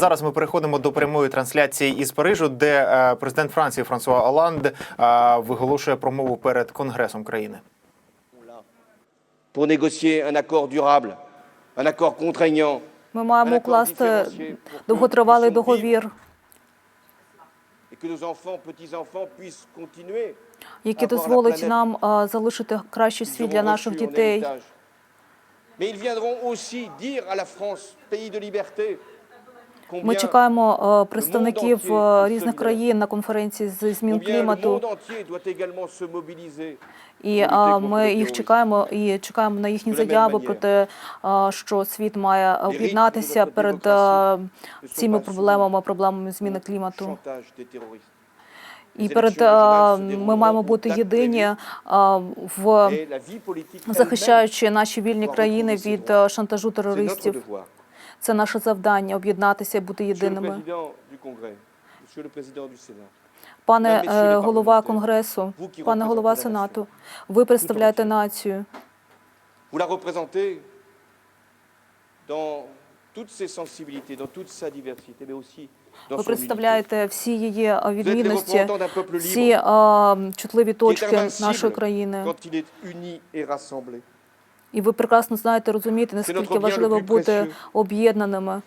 зараз ми переходимо до прямої трансляції із Парижу, де е, президент Франції Франсуа Оланд е, виголошує промову перед Конгресом країни. pour négocier un accord durable, un accord contraignant, Ми маємо укласти довготривалий договір, et que nos enfants, petits-enfants який дозволить нам а, залишити кращий світ для наших дітей. Mais ils viendront aussi dire à la France, pays de liberté, Ми чекаємо е, представників е, різних країн на конференції з змін клімату. І ми їх чекаємо і чекаємо на їхні заяви про те, що світ має об'єднатися перед цими проблемами, проблемами зміни клімату. І перед ми маємо бути єдині в захищаючи наші вільні країни від шантажу терористів. Це наше завдання об'єднатися і бути єдиними. Пане е, голова конгресу, пане голова сенату, ви представляєте націю. Ви представляєте всі її е, відмінності, всі е, чутливі точки нашої країни. І ви прекрасно знаєте, розумієте, наскільки важливо бути об'єднаними.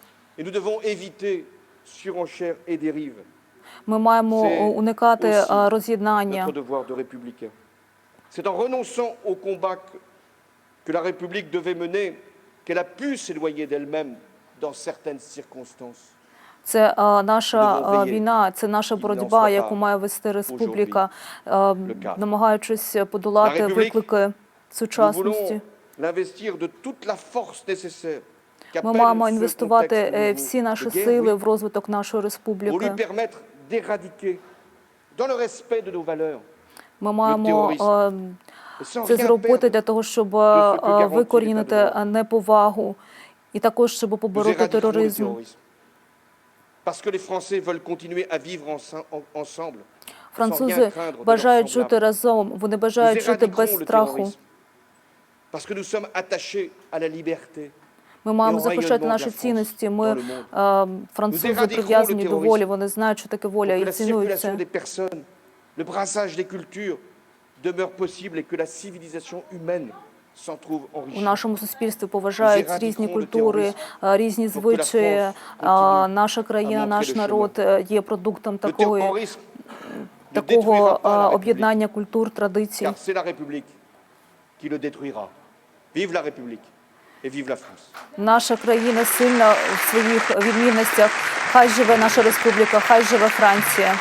Ми маємо уникати е, роз'єднання. C'est en renonçant au combat que, la République devait mener qu'elle a pu s'éloigner d'elle-même dans certaines circonstances. Це е, наша е, війна, це наша боротьба, яку має вести республіка, е, намагаючись подолати виклики сучасності. Ми маємо інвестувати е, всі наші сили в розвиток нашої республіки. Ми маємо е, це зробити для того, щоб е, викорінити е, неповагу і також щоб побороти тероризм. Французи бажають жити разом, вони бажають жити без страху. Ми маємо захищати наші цінності. Ми е, французи прив'язані до волі. Вони знають, що таке воля і цінують circulation це. des personnes, le brassage des cultures demeure possible et que la civilisation humaine s'en trouve У нашому суспільстві поважають різні культури, е, різні звичаї. Е, Наша країна, наш народ е, є продуктом такої, такого е, об'єднання культур, традицій. Vive la République et vive la France. Наша країна сильна в своїх відмінностях. Хай живе наша республіка, хай живе Франція.